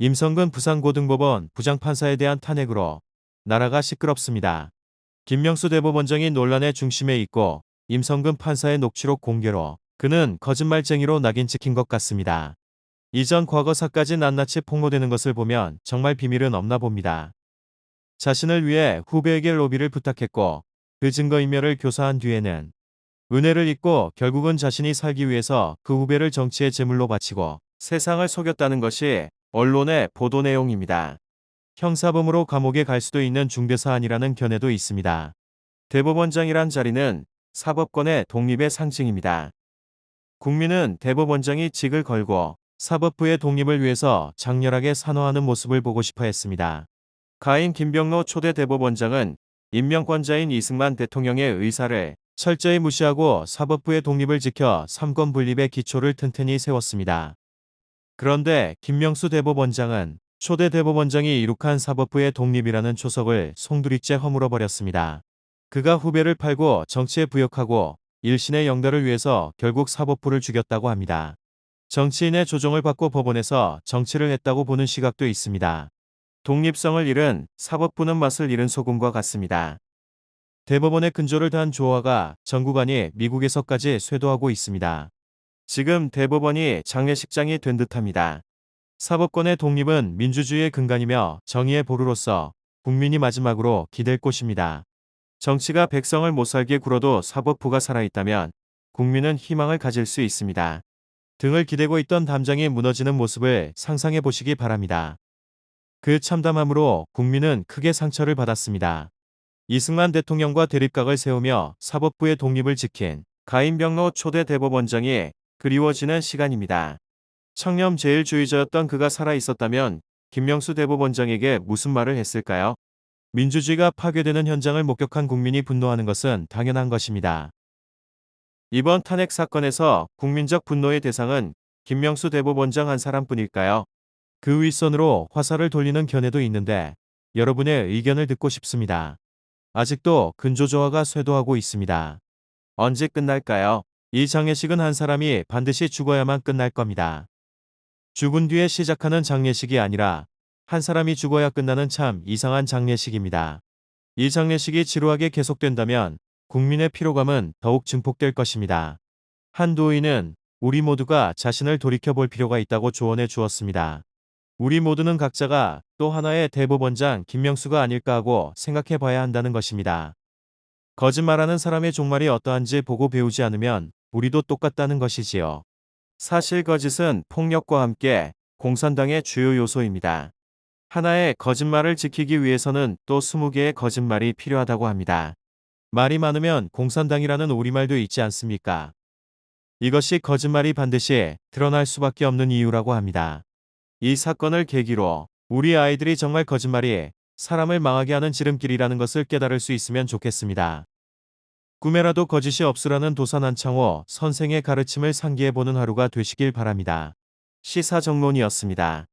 임성근 부산고등법원 부장판사에 대한 탄핵으로 나라가 시끄럽습니다. 김명수 대법원장이 논란의 중심에 있고 임성근 판사의 녹취록 공개로 그는 거짓말쟁이로 낙인 찍힌 것 같습니다. 이전 과거사까지 낱낱이 폭로되는 것을 보면 정말 비밀은 없나 봅니다. 자신을 위해 후배에게 로비를 부탁했고 그 증거인멸을 교사한 뒤에는 은혜를 잊고 결국은 자신이 살기 위해서 그 후배를 정치의 제물로 바치고 세상을 속였다는 것이 언론의 보도 내용입니다. 형사범으로 감옥에 갈 수도 있는 중대사안이라는 견해도 있습니다. 대법원장이란 자리는 사법권의 독립의 상징입니다. 국민은 대법원장이 직을 걸고 사법부의 독립을 위해서 장렬하게 산호하는 모습을 보고 싶어 했습니다. 가인 김병로 초대 대법원장은 임명권자인 이승만 대통령의 의사를 철저히 무시하고 사법부의 독립을 지켜 삼권 분립의 기초를 튼튼히 세웠습니다. 그런데 김명수 대법원장은 초대 대법원장이 이룩한 사법부의 독립이라는 초석을 송두리째 허물어 버렸습니다. 그가 후배를 팔고 정치에 부역하고 일신의 영달을 위해서 결국 사법부를 죽였다고 합니다. 정치인의 조종을 받고 법원에서 정치를 했다고 보는 시각도 있습니다. 독립성을 잃은 사법부는 맛을 잃은 소금과 같습니다. 대법원의 근조를 단 조화가 전국안이 미국에서까지 쇄도하고 있습니다. 지금 대법원이 장례식장이 된 듯합니다. 사법권의 독립은 민주주의의 근간이며 정의의 보루로서 국민이 마지막으로 기댈 곳입니다. 정치가 백성을 못살게 굴어도 사법부가 살아있다면 국민은 희망을 가질 수 있습니다. 등을 기대고 있던 담장이 무너지는 모습을 상상해 보시기 바랍니다. 그 참담함으로 국민은 크게 상처를 받았습니다. 이승만 대통령과 대립각을 세우며 사법부의 독립을 지킨 가인병로 초대 대법원장이 그리워지는 시간입니다. 청렴 제일주의자였던 그가 살아 있었다면 김명수 대법원장에게 무슨 말을 했을까요? 민주주의가 파괴되는 현장을 목격한 국민이 분노하는 것은 당연한 것입니다. 이번 탄핵 사건에서 국민적 분노의 대상은 김명수 대법원장 한 사람뿐일까요? 그 윗선으로 화살을 돌리는 견해도 있는데 여러분의 의견을 듣고 싶습니다. 아직도 근조조화가 쇄도하고 있습니다. 언제 끝날까요? 이 장례식은 한 사람이 반드시 죽어야만 끝날 겁니다. 죽은 뒤에 시작하는 장례식이 아니라 한 사람이 죽어야 끝나는 참 이상한 장례식입니다. 이 장례식이 지루하게 계속된다면 국민의 피로감은 더욱 증폭될 것입니다. 한도인은 우리 모두가 자신을 돌이켜볼 필요가 있다고 조언해 주었습니다. 우리 모두는 각자가 또 하나의 대법원장 김명수가 아닐까 하고 생각해 봐야 한다는 것입니다. 거짓말하는 사람의 종말이 어떠한지 보고 배우지 않으면 우리도 똑같다는 것이지요. 사실 거짓은 폭력과 함께 공산당의 주요 요소입니다. 하나의 거짓말을 지키기 위해서는 또 20개의 거짓말이 필요하다고 합니다. 말이 많으면 공산당이라는 우리말도 있지 않습니까? 이것이 거짓말이 반드시 드러날 수밖에 없는 이유라고 합니다. 이 사건을 계기로 우리 아이들이 정말 거짓말이 사람을 망하게 하는 지름길이라는 것을 깨달을 수 있으면 좋겠습니다. 꿈에라도 거짓이 없으라는 도산 한창호 선생의 가르침을 상기해보는 하루가 되시길 바랍니다. 시사정론이었습니다.